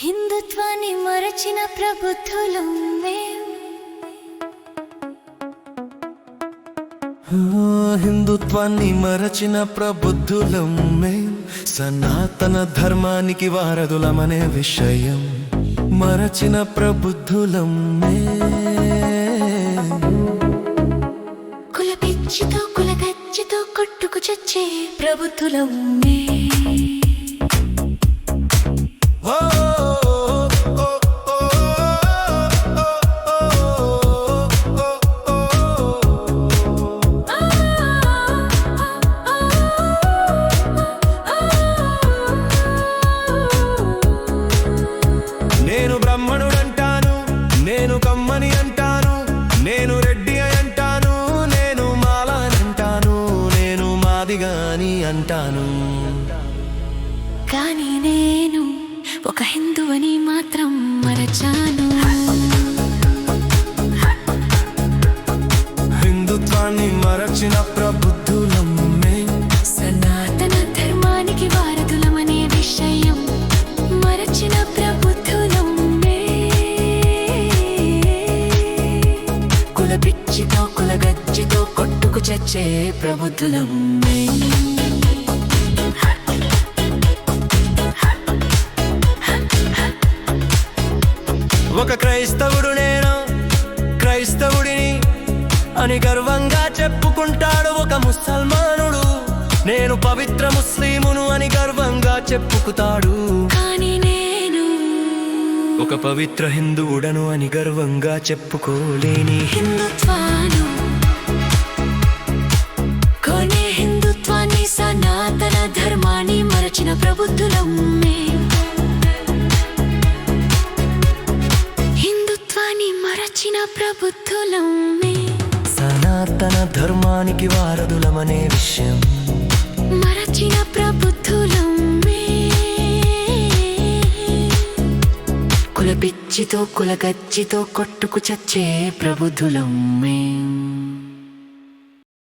హిందుత్వాన్ని మరచిన ప్రబుద్ధులు ఆ, హిందుత్వాన్ని మరచిన ప్రబుద్ధులం మేం సనాతన ధర్మానికి వారధులమనే విషయం. మరచిన ప్రబుద్ధులం మేం కుల పిచ్చితో కుల గచ్చితో కొట్టుకు చచ్చే ప్రబుద్ధులం మేం కమ్మని అంటాను. నేను రెడ్డి అని అంటాను. నేను మాల అని అంటాను. నేను మాదిగా అని అంటాను. కానీ నేను ఒక హిందువని మాత్రం మరచాను. హిందుత్వాన్ని మరచిన ప్రబుద్ధులం కుల పిచ్చితో కుల గచ్చితో కొట్టుకు చచ్చే ప్రబుద్ధులం ఒక క్రైస్తవుడు నేను క్రైస్తవుడిని అని గర్వంగా చెప్పుకుంటాడు ఒక ముసల్మానుడు. నేను పవిత్ర ముస్లిమును అని గర్వంగా చెప్పుకుతాడు. కానీ ఒక పవిత్ర హిందువుడను అని గర్వంగా చెప్పుకోలేని హిందుత్వాను కొనే హిందుత్వాన్ని సనాతన ధర్మాన్ని మరచిన ప్రబుద్ధులం. హిందుత్వాన్ని మరచిన ప్రబుద్ధులం. సనాతన ధర్మానికి వారధులమనే విషయం కుల కులగచ్చితో కుల గచ్చితో కొట్టుకు చచ్చే ప్రబుద్ధులం మేం